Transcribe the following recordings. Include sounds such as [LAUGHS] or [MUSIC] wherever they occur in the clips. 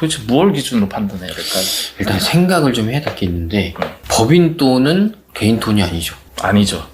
도대체 무엇 기준으로 판단해야 될까요? 일단 생각을 좀 해야 될 게 있는데 법인 돈은 개인 돈이 아니죠. 아니죠.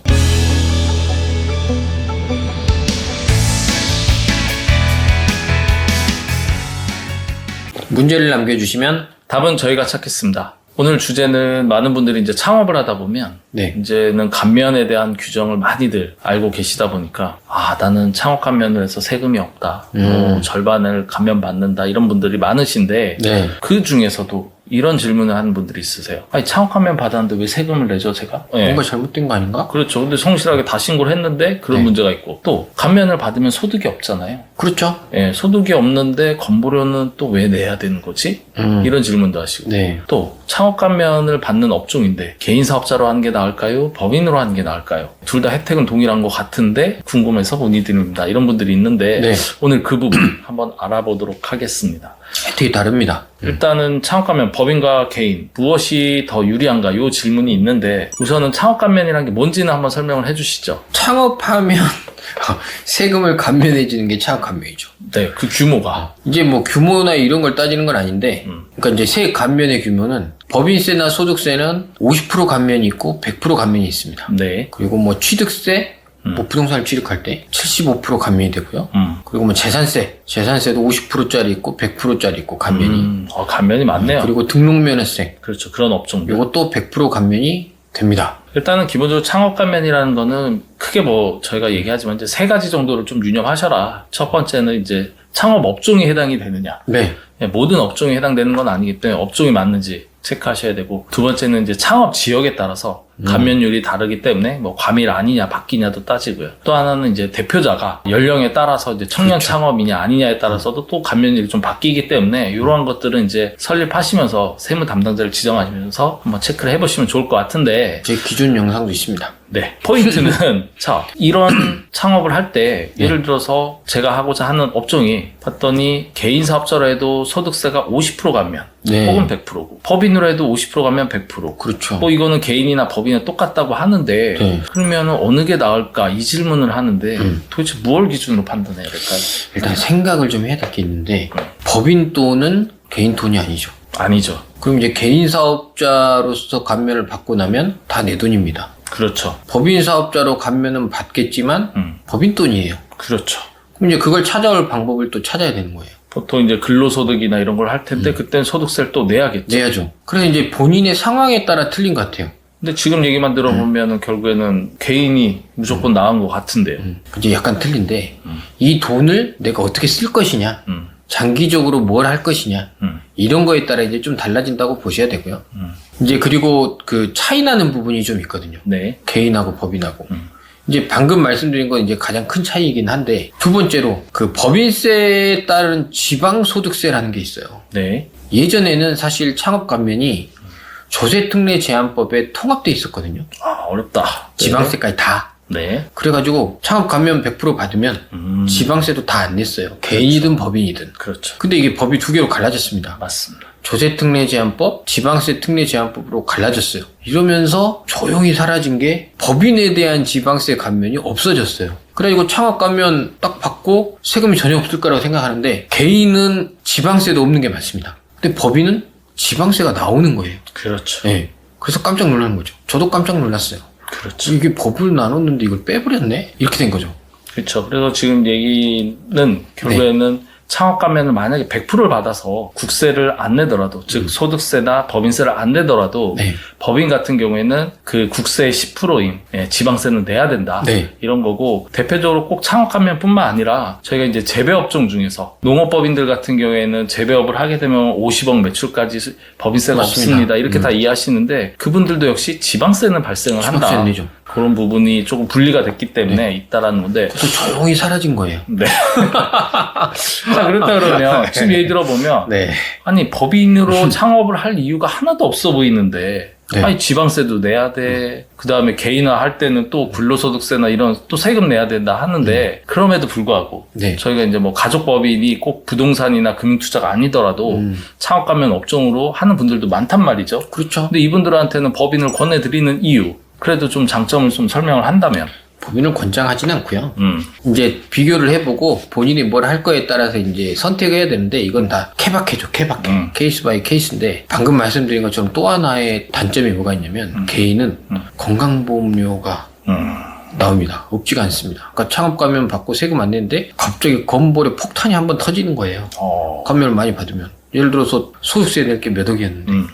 문제를 남겨주시면 답은 저희가 찾겠습니다. 오늘 주제는 많은 분들이 이제 창업을 하다 보면 네. 이제는 감면에 대한 규정을 많이들 알고 계시다 보니까 아 나는 창업 감면을 해서 세금이 없다. 뭐 음. 절반을 감면 받는다 이런 분들이 많으신데 네. 그 중에서도 이런 질문을 하는 분들이 있으세요. 아니 창업 감면 받았는데 왜 세금을 내죠 제가? 예. 뭔가 잘못된 거 아닌가? 그렇죠. 근데 성실하게 다 신고를 했는데 그런 네. 문제가 있고 또 감면을 받으면 소득이 없잖아요. 그렇죠. 예, 소득이 없는데 건보료는 또 왜 내야 되는 거지? 음. 이런 질문도 하시고 네. 또 창업 감면을 받는 업종인데 개인 사업자로 하는 게 나을까요? 법인으로 하는 게 나을까요? 둘 다 혜택은 동일한 것 같은데 궁금해서 문의드립니다. 이런 분들이 있는데 네. 오늘 그 부분 [CLEARS THROAT] 한번 알아보도록 하겠습니다. 혜택이 다릅니다. 일단은 창업 감면 법인과 개인 무엇이 더 유리한가 이 질문이 있는데 우선은 창업 감면이라는 게 뭔지는 한번 설명을 해주시죠. 창업하면 [LAUGHS] 세금을 감면해 주는 게 창업 감면이죠. 네, 그 규모가 이제 뭐 규모나 이런 걸 따지는 건 아닌데, 음. 그러니까 이제 세 감면의 규모는 법인세나 소득세는 50% 감면이 있고 100% 감면이 있습니다. 네, 그리고 뭐 취득세, 음. 뭐 부동산을 취득할 때 75% 감면이 되고요. 음, 그리고 뭐 재산세, 재산세도 50%짜리 있고 100%짜리 있고 감면이. 음, 어, 감면이 많네요. 그리고 등록면허세, 그렇죠, 그런 업종들. 요것도 100% 감면이 됩니다. 일단은 기본적으로 창업 감면이라는 거는 크게 뭐 저희가 얘기하지만 이제 세 가지 정도를 좀 유념하셔라. 첫 번째는 이제 창업 업종이 해당이 되느냐. 네. 예, 모든 업종이 해당되는 건 아니기 때문에 업종이 맞는지 체크하셔야 되고 두 번째는 이제 창업 지역에 따라서 감면율이 다르기 때문에 뭐 과밀 아니냐 바뀌냐도 따지고요. 또 하나는 이제 대표자가 연령에 따라서 이제 청년 창업이냐 아니냐에 따라서도 또 감면율이 좀 바뀌기 때문에 이러한 것들은 이제 설립하시면서 세무 담당자를 지정하시면서 한번 체크를 해보시면 좋을 것 같은데 제 기준 영상도 있습니다. 네. 포인트는, [LAUGHS] 자, 이런 창업을 할 때, 예를 들어서 제가 하고자 하는 업종이 봤더니 개인 사업자로 해도 소득세가 50% 가면, 네. 혹은 100%고, 법인으로 해도 50% 가면 100%. 그렇죠. 뭐 이거는 개인이나 법인은 똑같다고 하는데, 네. 그러면 어느 게 나을까? 이 질문을 하는데, 음. 도대체 무엇 기준으로 판단해야 될까요? 일단 생각을 좀 해야 될 게 있는데, 네. 법인 돈은 개인 돈이 아니죠. 아니죠. 그럼 이제 개인 사업자로서 감면을 받고 나면 다 내 돈입니다. 그렇죠. 법인 사업자로 감면은 받겠지만 음, 법인 돈이에요. 그렇죠. 그럼 이제 그걸 찾아올 방법을 또 찾아야 되는 거예요. 보통 이제 근로소득이나 이런 걸 할 텐데, 그땐 소득세를 또 내야겠죠. 내야죠. 그래서 이제 본인의 상황에 따라 틀린 것 같아요. 근데 지금 얘기만 들어보면 은 결국에는 개인이 무조건 나은 것 같은데요. 음, 이제 약간 틀린데 음. 이 돈을 내가 어떻게 쓸 것이냐, 음, 장기적으로 뭘 할 것이냐 음, 이런 거에 따라 이제 좀 달라진다고 보셔야 되고요. 음. 이제 그리고 그 차이 나는 부분이 좀 있거든요. 네. 개인하고 법인하고. 음. 이제 방금 말씀드린 건 이제 가장 큰 차이이긴 한데 두 번째로 그 법인세에 따른 지방소득세라는 게 있어요. 네. 예전에는 사실 창업 감면이 조세특례 제한법에 통합돼 있었거든요. 아, 어렵다. 지방세까지 다. 네. 그래가지고 창업 감면 100% 받으면 음, 지방세도 다 안 냈어요. 개인이든 법인이든. 그렇죠. 근데 이게 법이 두 개로 갈라졌습니다. 맞습니다. 조세 특례 제한법, 지방세 특례 제한법으로 갈라졌어요. 이러면서 조용히 사라진 게 법인에 대한 지방세 감면이 없어졌어요. 그래가지고 창업 감면 딱 받고 세금이 전혀 없을 거라고 생각하는데 개인은 지방세도 없는 게 맞습니다. 근데 법인은 지방세가 나오는 거예요. 그렇죠. 예. 그래서 깜짝 놀라는 거죠. 저도 깜짝 놀랐어요. 그렇죠. 이게 법을 나눴는데 이걸 빼버렸네? 이렇게 된 거죠. 그렇죠. 그래서 지금 얘기는 결국에는 창업 가면은 만약에 100%를 받아서 국세를 안 내더라도 즉 소득세나 법인세를 안 내더라도 네. 법인 같은 경우에는 그 국세의 10%인 예, 지방세는 내야 된다. 네. 이런 거고 대표적으로 꼭 창업하면뿐만 아니라 저희가 이제 재배업종 중에서 농업법인들 같은 경우에는 재배업을 하게 되면 50억 매출까지 수- 법인세가 맞습니다. 없습니다. 이렇게 음. 다 이해하시는데 그분들도 역시 지방세는 발생을 한다. 지방세. 그런 부분이 조금 분리가 됐기 때문에 있다라는 건데 그래서 조용히 사라진 거예요. 네. [LAUGHS] 자 그렇다 그러면 지금 얘기 들어보면 네. 아니 법인으로 창업을 할 이유가 하나도 없어 보이는데 네. 아니 지방세도 내야 돼. 그 다음에 개인화 할 때는 또 근로소득세나 이런 또 세금 내야 된다 하는데 그럼에도 불구하고 네. 저희가 이제 뭐 가족 법인이 꼭 부동산이나 금융 투자가 아니더라도 음, 창업 가면 업종으로 하는 분들도 많단 말이죠. 그렇죠. 근데 이분들한테는 법인을 권해드리는 이유 그래도 좀 장점을 좀 설명을 한다면 법인을 권장하지는 않고요. 음. 이제 비교를 해보고 본인이 뭘 할 거에 따라서 이제 선택해야 되는데 이건 다 케바케죠, 케바케. 음. 케이스 바이 케이스인데 방금 말씀드린 것처럼 또 하나의 단점이 뭐가 있냐면 개인은 음. 건강보험료가 음. 나옵니다. 없지가 않습니다. 그러니까 창업 가면 받고 세금 안 내는데 갑자기 건볼에 폭탄이 한 번 터지는 거예요. 어. 감면을 많이 받으면. 예를 들어서 소득세 낼 게 몇 억이었는데 음.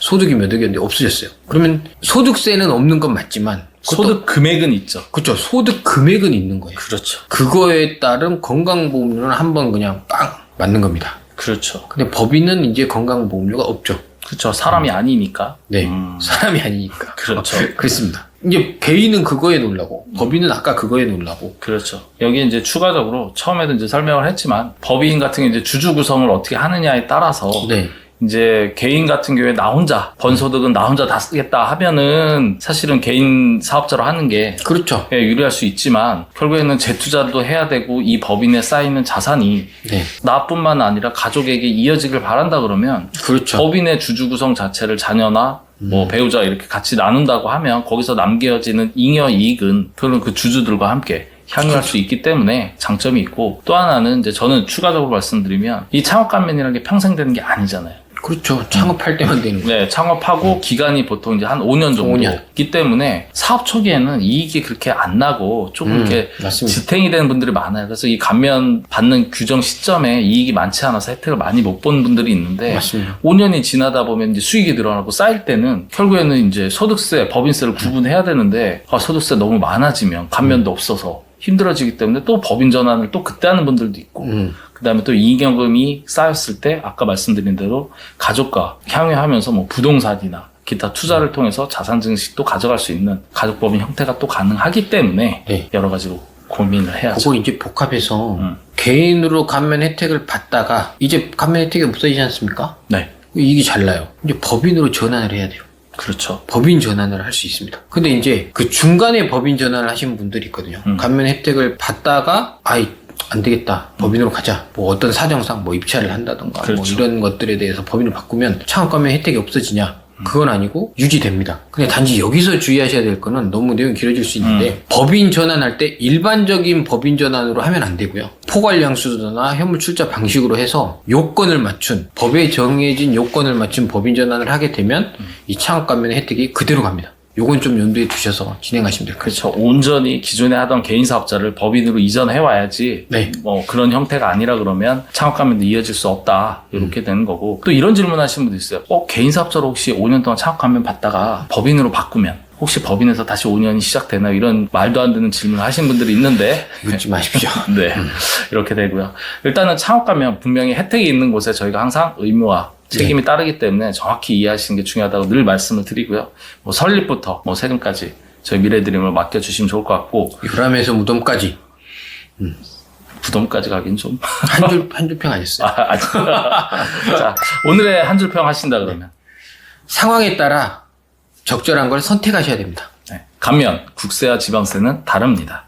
소득이 몇 억이었는데 없어졌어요. 그러면 소득세는 없는 건 맞지만 소득 금액은 있죠. 그렇죠. 소득 금액은 있는 거예요. 그렇죠. 그거에 따른 건강보험료는 한 번 그냥 빵 맞는 겁니다. 그렇죠. 근데 법인은 이제 건강보험료가 없죠. 그렇죠. 사람이 아니니까. 네. 음. 사람이 아니니까. 그렇죠. [LAUGHS] 그렇습니다. 이제 개인은 그거에 놀라고 법인은 아까 그거에 놀라고 그렇죠. 여기 이제 추가적으로 처음에도 이제 설명을 했지만 법인 같은 게 이제 주주 구성을 어떻게 하느냐에 따라서 네. 이제 개인 같은 경우에 나 혼자 번 소득은 나 혼자 다 쓰겠다 하면은 사실은 개인 사업자로 하는 게 그렇죠. 예, 유리할 수 있지만 결국에는 재투자도 해야 되고 이 법인에 쌓이는 자산이 네. 나뿐만 아니라 가족에게 이어지길 바란다 그러면 그렇죠. 법인의 주주 구성 자체를 자녀나 뭐 배우자 이렇게 같이 나눈다고 하면 거기서 남겨지는 잉여 이익은 그런 그 주주들과 함께 향유할 수 있기 때문에 장점이 있고 또 하나는 이제 저는 추가적으로 말씀드리면 이 창업 감면이라는 게 평생 되는 게 아니잖아요. 그렇죠. 창업할 때만 되는 거예요. 네, 창업하고 기간이 보통 이제 한 5년 정도 5년. 있기 때문에 사업 초기에는 이익이 그렇게 안 나고 조금 음, 이렇게 맞습니다. 지탱이 되는 분들이 많아요. 그래서 이 감면 받는 규정 시점에 이익이 많지 않아서 혜택을 많이 못 본 분들이 있는데 맞습니다. 5년이 지나다 보면 이제 수익이 늘어나고 쌓일 때는 결국에는 이제 소득세, 법인세를 구분해야 되는데 아, 소득세 너무 많아지면 감면도 없어서 힘들어지기 때문에 또 법인 전환을 또 그때 하는 분들도 있고 음. 그다음에 또 이익여금이 쌓였을 때 아까 말씀드린 대로 가족과 향유하면서 뭐 부동산이나 기타 투자를 통해서 자산 증식도 가져갈 수 있는 가족법인 형태가 또 가능하기 때문에 네. 여러 가지로 고민을 해야죠. 그거 이제 복합해서 음. 개인으로 감면 혜택을 받다가 이제 감면 혜택이 없어지지 않습니까? 네, 이익이 잘 나요. 이제 법인으로 전환을 해야 돼요. 그렇죠. 법인 전환을 할 수 있습니다. 근데 이제 그 중간에 법인 전환을 하신 분들이 있거든요. 음. 감면 혜택을 받다가 아이 안 되겠다. 법인으로 가자. 뭐 어떤 사정상 뭐 입찰을 한다던가 그렇죠. 뭐 이런 것들에 대해서 법인을 바꾸면 창업 감면 혜택이 없어지냐? 그건 아니고 유지됩니다. 근데 단지 여기서 주의하셔야 될 거는 너무 내용이 길어질 수 있는데 법인 전환할 때 일반적인 법인 전환으로 하면 안 되고요. 포괄량수나 현물 출자 방식으로 해서 요건을 맞춘 법에 정해진 요건을 맞춘 법인 전환을 하게 되면 이 창업 감면 혜택이 그대로 갑니다. 요건 좀 염두에 두셔서 진행하시면 될 것 같아요. 그렇죠. 온전히 기존에 하던 개인 사업자를 법인으로 이전해 와야지 네. 뭐 그런 형태가 아니라 그러면 창업 감면도 이어질 수 없다 이렇게 되는 거고 또 이런 질문 하시는 분도 있어요. 어 개인 사업자로 혹시 5년 동안 창업 감면 받다가 법인으로 바꾸면 혹시 법인에서 다시 5년이 시작되나요? 이런 말도 안 되는 질문을 하시는 분들이 있는데 묻지 마십시오. [LAUGHS] 네 이렇게 되고요. 일단은 창업 감면 분명히 혜택이 있는 곳에 저희가 항상 의무와 책임이 따르기 때문에 정확히 이해하시는 게 중요하다고 늘 말씀을 드리고요. 뭐 설립부터 뭐 세금까지 저희 미래드림을 맡겨주시면 좋을 것 같고 유람에서 무덤까지 부dom까지 가긴 좀. 한 줄 [LAUGHS] 한 줄평 하셨어요. 아, 아직. [LAUGHS] 자, 오늘의 한 줄평 하신다 그러면. 상황에 따라 적절한 걸 선택하셔야 됩니다. 네. 감면, 국세와 지방세는 다릅니다.